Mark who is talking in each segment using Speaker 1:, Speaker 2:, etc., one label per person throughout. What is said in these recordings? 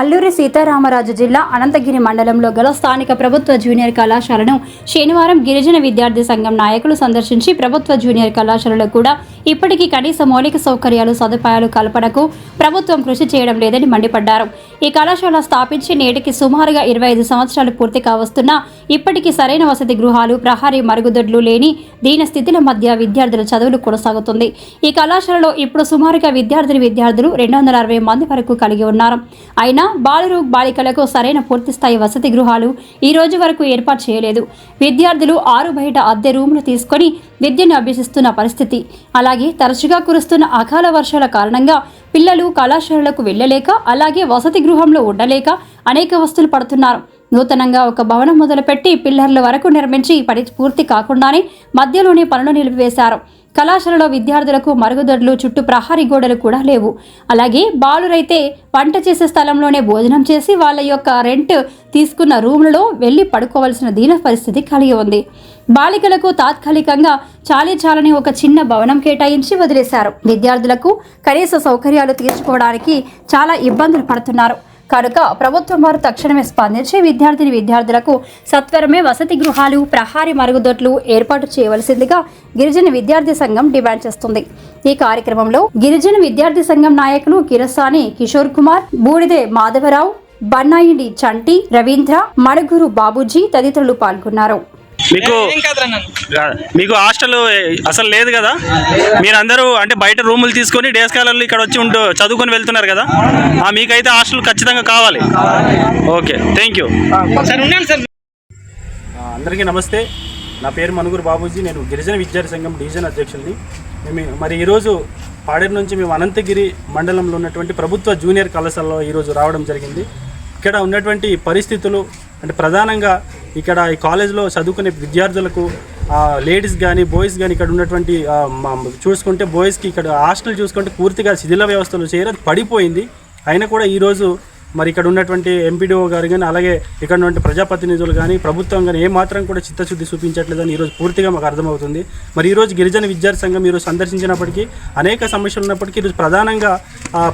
Speaker 1: అల్లూరి సీతారామరాజు జిల్లా అనంతగిరి మండలంలో గల స్థానిక ప్రభుత్వ జూనియర్ కళాశాలను శనివారం గిరిజన విద్యార్థి సంఘం నాయకులు సందర్శించి ప్రభుత్వ జూనియర్ కళాశాలలో కూడా ఇప్పటికీ కనీస మౌలిక సౌకర్యాలు సదుపాయాలు కల్పనకు ప్రభుత్వం కృషి చేయడం లేదని మండిపడ్డారు. ఈ కళాశాల స్థాపించి నేటికి సుమారుగా ఇరవై ఐదు సంవత్సరాలు పూర్తి కావస్తున్నా ఇప్పటికీ సరైన వసతి గృహాలు ప్రహారీ మరుగుదొడ్లు లేని దీని స్థితిల మధ్య విద్యార్థుల చదువులు కొనసాగుతుంది. ఈ కళాశాలలో ఇప్పుడు సుమారుగా విద్యార్థిని విద్యార్థులు రెండు వందల అరవై మంది వరకు కలిగి ఉన్నారు. అయినా బాలురు బాలికలకు సరైన పూర్తిస్థాయి వసతి గృహాలు ఈ రోజు వరకు ఏర్పాటు చేయలేదు. విద్యార్థులు ఆరు బయట అద్దె రూములు తీసుకొని విద్యను అభ్యసిస్తున్న పరిస్థితి. అలాగే తరచుగా కురుస్తున్న అకాల వర్షాల కారణంగా పిల్లలు కళాశాలలకు వెళ్ళలేక అలాగే వసతి గృహంలో ఉండలేక అనేక వస్తువులు పడుతున్నారు. నూతనంగా ఒక భవనం మొదలుపెట్టి పిల్లర్ల వరకు నిర్మించి పని పూర్తి కాకుండానే మధ్యలోనే పనులు నిలిపివేశారు. కళాశాలలో విద్యార్థులకు మరుగుదొడ్లు చుట్టూ ప్రహారీ గోడలు కూడా లేవు. అలాగే బాలురైతే వంట చేసే స్థలంలోనే భోజనం చేసి వాళ్ళ యొక్క రెంట్ తీసుకున్న రూమ్లలో వెళ్ళి పడుకోవాల్సిన దీన పరిస్థితి కలిగి ఉంది. బాలికలకు తాత్కాలికంగా చాలీ చాలని ఒక చిన్న భవనం కేటాయించి వదిలేశారు. విద్యార్థులకు కనీస సౌకర్యాలు తీర్చుకోవడానికి చాలా ఇబ్బందులు పడుతున్నారు. కనుక ప్రభుత్వం వారు తక్షణమే స్పందించి విద్యార్థిని విద్యార్థులకు సత్వరమే వసతి గృహాలు ప్రహారీ మరుగుదొడ్లు ఏర్పాటు చేయవలసిందిగా గిరిజన విద్యార్థి సంఘం డిమాండ్ చేస్తుంది. ఈ కార్యక్రమంలో గిరిజన విద్యార్థి సంఘం నాయకులు కిరసాని కిషోర్ కుమార్ బూడిదే మాధవరావు బన్నాయిడి చంటి రవీంద్ర మణుగురు బాబూజీ తదితరులు పాల్గొన్నారు.
Speaker 2: మీకు మీకు హాస్టల్ అసలు లేదు కదా? మీరందరూ అంటే బయట రూములు తీసుకొని డే స్కాలర్లు ఇక్కడ వచ్చి ఉంటూ చదువుకొని వెళ్తున్నారు కదా? ఆ, మీకైతే హాస్టల్ ఖచ్చితంగా కావాలి. Okay thank you.
Speaker 3: సార్ ఉన్నాను సార్.
Speaker 2: అందరికీ నమస్తే. నా పేరు మనుగురు బాబూజీ. నేను గిరిజన విద్యార్థి సంఘం డివిజన్ అధ్యక్షుడిని. మేము మరి ఈరోజు పాడేరు నుంచి మేము అనంతగిరి మండలంలో ఉన్నటువంటి ప్రభుత్వ జూనియర్ కళాశాలలో ఈరోజు రావడం జరిగింది. ఇక్కడ ఉన్నటువంటి పరిస్థితులు అంటే ప్రధానంగా ఇక్కడ ఈ కాలేజ్లో చదువుకునే విద్యార్థులకు లేడీస్ కానీ బాయ్స్ కానీ ఇక్కడ ఉన్నటువంటి మా- చూసుకుంటే బాయ్స్కి ఇక్కడ హాస్టల్ చూసుకుంటే పూర్తిగా శిథిల వ్యవస్థలు చేయరు అది పడిపోయింది. అయినా కూడా ఈరోజు మరి ఇక్కడ ఉన్నటువంటి ఎంపీడీఓ గారు కానీ అలాగే ఇక్కడ ఉన్నటువంటి ప్రజాప్రతినిధులు కానీ ప్రభుత్వం కానీ ఏమాత్రం కూడా చిత్తశుద్ధి చూపించట్లేదని ఈరోజు పూర్తిగా మాకు అర్థమవుతుంది. మరి ఈరోజు గిరిజన విద్యార్థి సంఘం ఈరోజు సందర్శించినప్పటికీ అనేక సమస్యలు ఉన్నప్పటికీ ఈరోజు ప్రధానంగా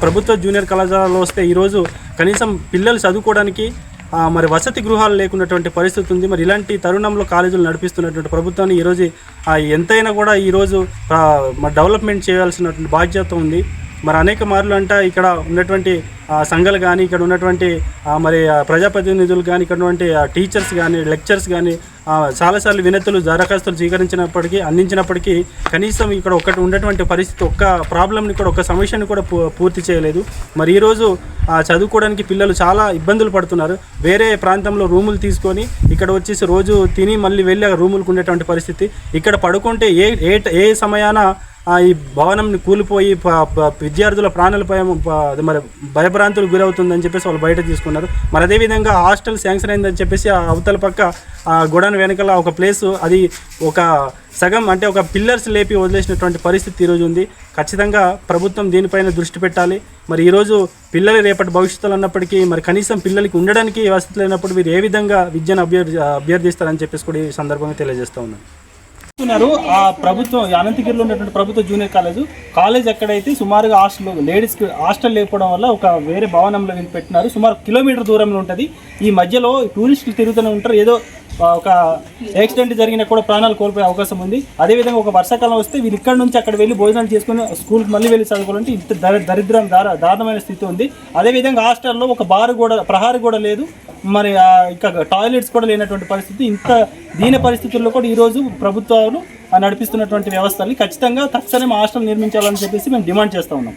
Speaker 2: ప్రభుత్వ జూనియర్ కళాశాలలో వస్తే ఈరోజు కనీసం పిల్లలు చదువుకోవడానికి మరి వసతి గృహాలు లేకున్నటువంటి పరిస్థితి ఉంది. మరి ఇలాంటి తరుణంలో కాలేజీలు నడిపిస్తున్నటువంటి ప్రభుత్వాన్ని ఈరోజు ఎంతైనా కూడా ఈరోజు డెవలప్మెంట్ చేయాల్సినటువంటి బాధ్యత ఉంది. మరి అనేక మార్లు అంట ఇక్కడ ఉన్నటువంటి సంఘాలు కానీ ఇక్కడ ఉన్నటువంటి మరి ప్రజాప్రతినిధులు కానీ ఇక్కడ ఉన్నటువంటి టీచర్స్ కానీ లెక్చర్స్ కానీ చాలాసార్లు వినతులు దరఖాస్తులు స్వీకరించినప్పటికీ అందించినప్పటికీ కనీసం ఇక్కడ ఒకటి ఉన్నటువంటి పరిస్థితి ఒక్క ప్రాబ్లమ్ని కూడా ఒక సమస్యను కూడా పూ- పూర్తి చేయలేదు. మరి ఈరోజు చదువుకోవడానికి పిల్లలు చాలా ఇబ్బందులు పడుతున్నారు. వేరే ప్రాంతంలో రూములు తీసుకొని ఇక్కడ వచ్చేసి రోజు తిని మళ్ళీ వెళ్ళి రూములకు ఉండేటువంటి పరిస్థితి. ఇక్కడ పడుకుంటే ఏ ఏ ఏ సమయాన ఈ భవనంని కూలిపోయి విద్యార్థుల ప్రాణాలపై మరి భయభ్రాంతులు గురవుతుందని చెప్పేసి వాళ్ళు బయట తీసుకున్నారు. మరి అదేవిధంగా హాస్టల్ శాంక్షన్ అయిందని చెప్పేసి అవతల పక్క ఆ గోడౌన్ వెనకాల ఒక ప్లేస్ అది ఒక సగం అంటే ఒక పిల్లర్స్ లేపి వదిలేసినటువంటి పరిస్థితి ఈరోజు ఉంది. ఖచ్చితంగా ప్రభుత్వం దీనిపైన దృష్టి పెట్టాలి. మరి ఈరోజు పిల్లలు రేపటి భవిష్యత్తులు అన్నప్పటికీ మరి కనీసం పిల్లలకి ఉండడానికి వసతి లేనప్పుడు వీరు ఏ విధంగా విద్యను అభ్యర్థి అభ్యర్థిస్తారని చెప్పేసి కూడా ఈ సందర్భంగా తెలియజేస్తూ ఉన్నాను. చూస్తున్నారు ఆ ప్రభుత్వం అనంతగిరిలో ఉన్నటువంటి ప్రభుత్వ జూనియర్ కాలేజ్ కాలేజ్ ఎక్కడైతే సుమారుగా హాస్టల్ లేడీస్ హాస్టల్ లేకపోవడం వల్ల ఒక వేరే భవనంలో పెట్టినారు సుమారు కిలోమీటర్ దూరంలో ఉంటుంది. ఈ మధ్యలో టూరిస్టులు తిరుగుతూనే ఉంటారు. ఏదో ఒక యాక్సిడెంట్ జరిగినా కూడా ప్రాణాలు కోల్పోయే అవకాశం ఉంది. అదేవిధంగా ఒక వర్షాకాలం వస్తే వీళ్ళు ఇక్కడ నుంచి అక్కడ వెళ్ళి భోజనాలు చేసుకుని స్కూల్కి మళ్ళీ వెళ్ళి చదువుకోవాలంటే ఇంత దరి దరిద్రం దార దారుణమైన స్థితి ఉంది. అదేవిధంగా హాస్టల్లో ఒక బారు కూడా ప్రహారీ కూడా లేదు. మరి ఇంకా టాయిలెట్స్ కూడా లేనటువంటి పరిస్థితి. ఇంత దీని పరిస్థితుల్లో కూడా ఈరోజు ప్రభుత్వాలు ఆ, నడిపిస్తున్నటువంటి వ్యవస్థల్ని ఖచ్చితంగా తక్షణం హాస్టల్ నిర్మించాలని చెప్పేసి మేము డిమాండ్ చేస్తూ ఉన్నాం.